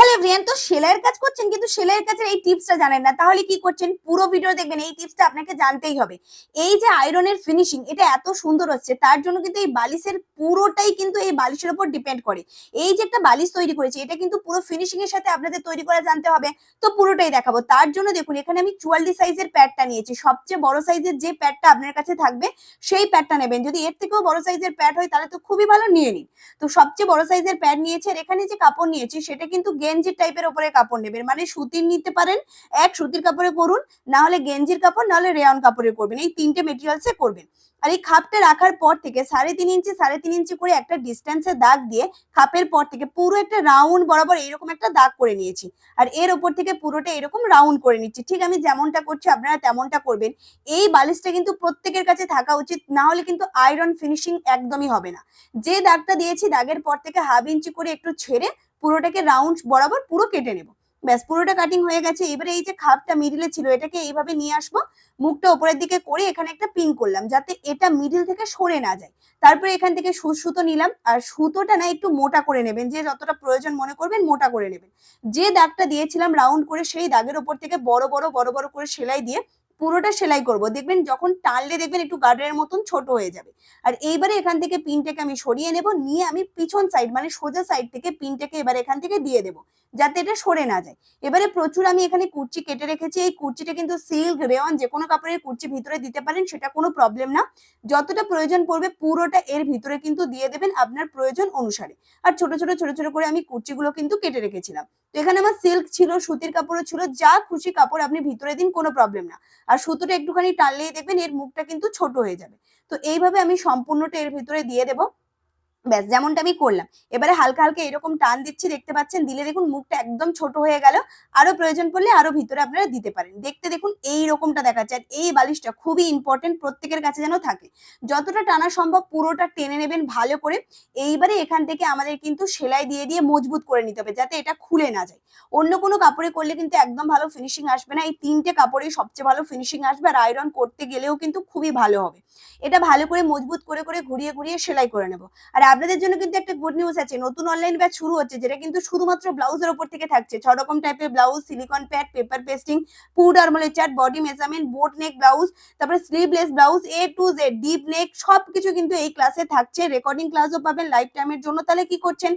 Hello everyone তো সেলাইয়ের কাজ করছেন কিন্তু সেলাইয়ের কাজের এই টিপসটা জানেন না। তাহলে কি করছেন? পুরো ভিডিও দেখবেন, এই টিপসটা আপনাকে জানতেই হবে। এই যে আয়রনের ফিনিশিং এটা এত সুন্দর হচ্ছে, তার জন্য কিন্তু এই বালিশের পুরোটাই কিন্তু এই বালিশের উপর ডিপেন্ড করে। এই যে একটা বালিশ তৈরি করেছি, এটা কিন্তু পুরো ফিনিশিং এর সাথে আপনাদের তৈরি করা জানতে হবে, তো পুরোটাই দেখাবো। তার জন্য দেখুন, এখানে আমি চুয়াল্লিশ সাইজের প্যাডটা নিয়েছি। সবচেয়ে বড় সাইজের যে প্যাডটা আপনার কাছে থাকবে, সেই প্যাডটা নেবেন। যদি এর থেকেও বড় সাইজের প্যাড হয়, তাহলে তো খুবই ভালো, নিয়ে নিন। তো সবচেয়ে বড় সাইজের প্যাড নিয়েছে, আর এখানে যে কাপড় নিয়েছি, সেটা কিন্তু গেঞ্জির টাইপের উপরে কাপড় নেবেন। মানে সুতির নিতে পারেন, এক সুতির কাপড়ে করুন না হলে গেঞ্জির কাপড়, না হলে রেয়ন কাপড়ে করবেন। এই তিনটে মেটেরিয়ালসে করবেন। আর এই খাপটা রাখার পর থেকে সাড়ে তিন ইঞ্চি, সাড়ে তিন ইঞ্চি করে একটা ডিস্টেন্সে দাগ দিয়ে খাপের পর থেকে পুরো একটা রাউন্ড বরাবর এরকম একটা দাগ করে নিয়েছি। আর এর ওপর থেকে পুরোটা এরকম রাউন্ড করে নিচ্ছি। ঠিক আমি যেমনটা করছি, আপনারা তেমনটা করবেন। এই বালিশটা কিন্তু প্রত্যেকের কাছে থাকা উচিত, না হলে কিন্তু আয়রন ফিনিশিং একদমই হবে না। যে দাগটা দিয়েছি, দাগের পর থেকে হাফ ইঞ্চি করে একটু ছেড়ে পুরোটাকে রাউন্ড বরাবর পুরো কেটে নেব। ব্যাস, পুরোটা কাটিং হয়ে গেছে। এবারে এই যে খাপটা মিডিলে ছিল, এটাকে এইভাবে নিয়ে আসব। মুখটা ওপরের দিকে করে এখানে একটা পিন করলাম, যাতে এটা মিডিল থেকে সরে না যায়। তারপরে এখান থেকে সুতো নিলাম। আর সুতোটা না একটু মোটা করে নেবেন, যে যতটা প্রয়োজন মনে করবেন মোটা করে নেবেন। যে দাগটা দিয়েছিলাম রাউন্ড করে, সেই দাগের ওপর থেকে বড় বড় বড় বড় করে সেলাই দিয়ে পুরোটা সেলাই করব। দেখবেন যখন টানলে দেখবেন একটু গার্ডারের মতন ছোট হয়ে যাবে। আর এইবারে এখান থেকে পিনটাকে আমি সরিয়ে নেব, নিয়ে আমি পিছন সাইড মানে সোজা সাইড থেকে পিনটাকে এবার এখান থেকে দিয়ে দেবো, যাতে এটা সরে না যায়। এবারে প্রচুর আমি এখানে কুর্চি কেটে রেখেছি। এই কুর্চিটা কিন্তু সিল্ক রেওয়ান যে কোনো কাপড়ের কুর্চি ভিতরে দিতে পারেন, সেটা কোনো প্রবলেম না। যতটা প্রয়োজন পড়বে পুরোটা এর ভিতরে কিন্তু দিয়ে দেবেন আপনার প্রয়োজন অনুসারে। আর ছোট ছোট ছোট ছোট করে আমি কুর্চিগুলো কিন্তু কেটে রেখেছিলাম। তো এখানে আমার সিল্ক ছিল, সুতির কাপড়ও ছিল, যা খুশি কাপড় আপনি ভিতরে দিন, কোনো প্রবলেম না। আর সুতোটা একটুখানি টানলেই দেখবেন এর মুখটা কিন্তু ছোট হয়ে যাবে। তো এইভাবে আমি সম্পূর্ণটা এর ভিতরে দিয়ে দেবো। ব্যাস, যেমনটা আমি করলাম। এবারে হালকা হালকা এরকম টান দিচ্ছি, দেখতে পাচ্ছেন? দিলে দেখুন মুখটা একদম ছোট হয়ে গেল। আরও প্রয়োজন পড়লে আরও ভিতরে আপনারা দিতে পারেন। দেখতে দেখুন এই রকমটা দেখাচ্ছে। আর এই বালিশটা খুবই ইম্পর্টেন্ট প্রত্যেকের কাছে যেন থাকে। যতটা টানা সম্ভব পুরোটা টেনে নেবেন ভালো করে। এইবারে এখান থেকে আমাদের কিন্তু সেলাই দিয়ে দিয়ে মজবুত করে নিতে হবে, যাতে এটা খুলে না যায়। অন্য কোনো কাপড়ে করলে কিন্তু একদম ভালো ফিনিশিং আসবে না। এই তিনটে কাপড়েই সবচেয়ে ভালো ফিনিশিং আসবে। আর আয়রন করতে গেলেও কিন্তু খুবই ভালো হবে। এটা ভালো করে মজবুত করে করে ঘুরিয়ে ঘুরিয়ে সেলাই করে নেব। আর আপনাদের জন্য কিন্তু একটা গুড নিউজ আছে। নতুন অনলাইন ব্যাচ শুরু হচ্ছে, যেটা কিন্তু শুধুমাত্র ব্লাউজের উপর থেকে থাকছে। ছ রকম টাইপের blouse silicone pad paper pasting পুড আর্মলে chart body measurement boat neck blouse তারপরে sleeveless blouse A to Z deep neck সবকিছু কিন্তু এই ক্লাসে থাকছে। রেকর্ডিং ক্লাসও পাবেন লাইফ টাইমের জন্য। তাহলে কি করছেন?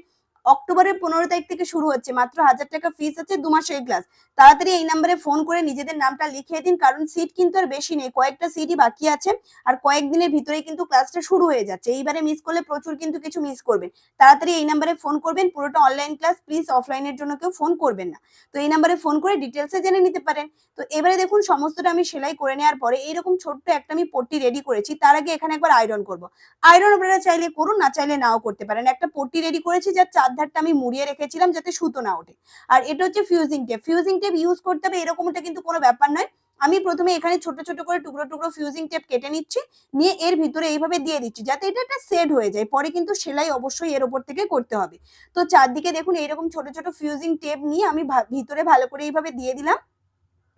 অক্টোবরের পনেরো তারিখ থেকে শুরু হচ্ছে। মাত্র হাজার টাকা ফিস আছে, দু মাসের ক্লাস তাড়াতাড়ি এই নাম্বারে ফোন করে নিজেদের নামটা লিখিয়ে দিন, কারণ সিট কিন্তু আর বেশি নেই। কয়েকটা সিটই বাকি আছে আর কয়েকদিনের ভিতরে কিন্তু ক্লাসটা শুরু হয়ে যাচ্ছে। এইবারে মিস করলে প্রচুর কিন্তু কিছু মিস করবেন। তাড়াতাড়ি এই নাম্বারে ফোন করবেন, পুরোটা অনলাইন ক্লাস প্লিজ অফলাইনের জন্য কেউ ফোন করবেন না। তো এই নাম্বারে ফোন করে ডিটেলসে জেনে নিতে পারেন। তো এবারে দেখুন, সমস্তটা আমি সেলাই করে নেওয়ার পরে এইরকম ছোট্ট একটা আমি পট্টি রেডি করেছি। তার আগে এখানে একবার আয়রন করব। আয়রন আপনারা চাইলে করুন, না চাইলে নাও করতে পারেন। একটা পট্টি রেডি করেছি, যার চার ধারটা আমি মুড়িয়ে রেখেছিলাম যাতে সুতো না ওঠে। আর এটা হচ্ছে fusing tape fusing tape use করতে হবে, এরকমটা কিন্তু কোনো ব্যাপার নয়। আমি প্রথমে এখানে ছোট ছোট করে টুকরো টুকরো ফিউজিং টেপ কেটে নিচ্ছি, নিয়ে এর ভিতরে এইভাবে দিয়ে দিচ্ছি, যাতে এটা একটা সেট হয়ে যায়। পরে কিন্তু সেলাই অবশ্যই এর ওপর থেকে করতে হবে। তো চারদিকে দেখুন, এইরকম ছোট ছোট ফিউজিং টেপ নিয়ে আমি ভিতরে ভালো করে এইভাবে দিয়ে দিলাম।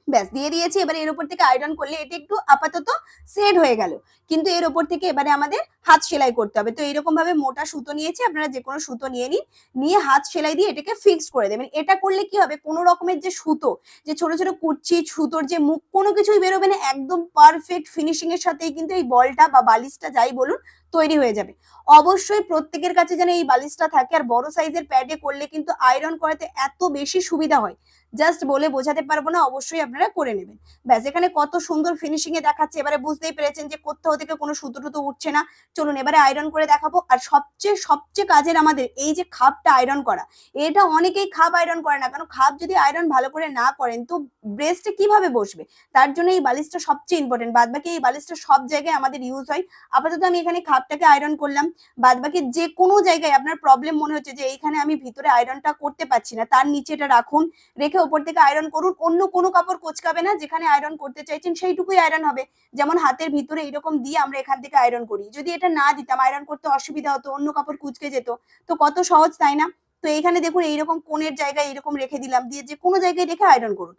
ব্যাস, দিয়ে দিয়েছি। এবারে এর উপর থেকে আয়রন করলে এটা একটু আপাতত সেট হয়ে গেল। কিন্তু এর উপর থেকে এবারে আমাদের হাত সেলাই করতে হবে। তো এরকম ভাবে মোটা সুতো নিয়েছি, আপনারা যে কোনো সুতো নিয়ে নিন। নিয়ে হাত সেলাই দিয়ে এটাকে ফিক্সড করে দেবেন। এটা করলে কি হবে? কোনো রকমের যে সুতো, যে ছোট ছোট কুচি সুতোর যে মুখ, কোনো কিছুই বেরোবে না। একদম পারফেক্ট ফিনিশিং এর সাথেই কিন্তু এই বলটা বা বালিশটা যাই বলুন, তৈরি হয়ে যাবে। অবশ্যই প্রত্যেকের কাছে যেন এই বালিশটা থাকে। আর বড় সাইজের প্যাডে করলে কিন্তু আয়রন করাতে এত বেশি সুবিধা হয়। জাস্ট বলে বোঝাতে পারব না, অবশ্যই আপনারা করে নেবেন। ব্যাস, এখানে কত সুন্দর ফিনিশিং এ দেখাচ্ছে। এবারে বুঝতেই পেরেছেন যে কোথাও থেকে কোনো সুতো টুতো উঠছে না। চলুন, এবারে আয়রন করে দেখাবো। আর সবচেয়ে সবচেয়ে কাজের আমাদের এই যে খাপটা আয়রন করা, এটা অনেকেই খাপ আয়রন করে না। কারণ খাপ যদি আয়রন ভালো করে না করেন, তো ব্রেস্টে কীভাবে বসবে? তার জন্য এই বালিশটা সবচেয়ে ইম্পর্টেন্ট বাদ বাকি এই বালিশটা সব জায়গায় আমাদের ইউজ হয়। আপাতত আমি এখানে খাপটাকে আয়রন করলাম। বাদ বাকি যে কোনো জায়গায় আপনার প্রবলেম মনে হচ্ছে যে, এইখানে আমি ভিতরে আয়রনটা করতে পারছি না, তার নিচে এটা রাখুন। রেখে ওপর থেকে আয়রন করুন। অন্য কোনো কাপড় কোচকাবে না, যেখানে আয়রন করতে চাইছেন সেইটুকুই আয়রন হবে। যেমন হাতের ভিতরে এরকম দিয়ে আমরা এখান থেকে আয়রন করি। যদি এটা না দিতাম আয়রন করতে অসুবিধা হতো, অন্য কাপড় কুচকে যেত, তো কত সহজ তাই না? তো এখানে দেখুন, এইরকম কোণের জায়গায় এরকম রেখে দিলাম, দিয়ে যে কোনো জায়গায় রেখে আয়রন করুন।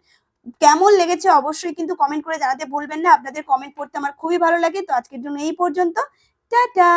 কেমন লেগেছে অবশ্যই কিন্তু কমেন্ট করে জানাতে ভুলবেন না। আপনাদের কমেন্ট পড়তে আমার খুবই ভালো লাগে। তো আজকের জন্য এই পর্যন্ত। টাটা!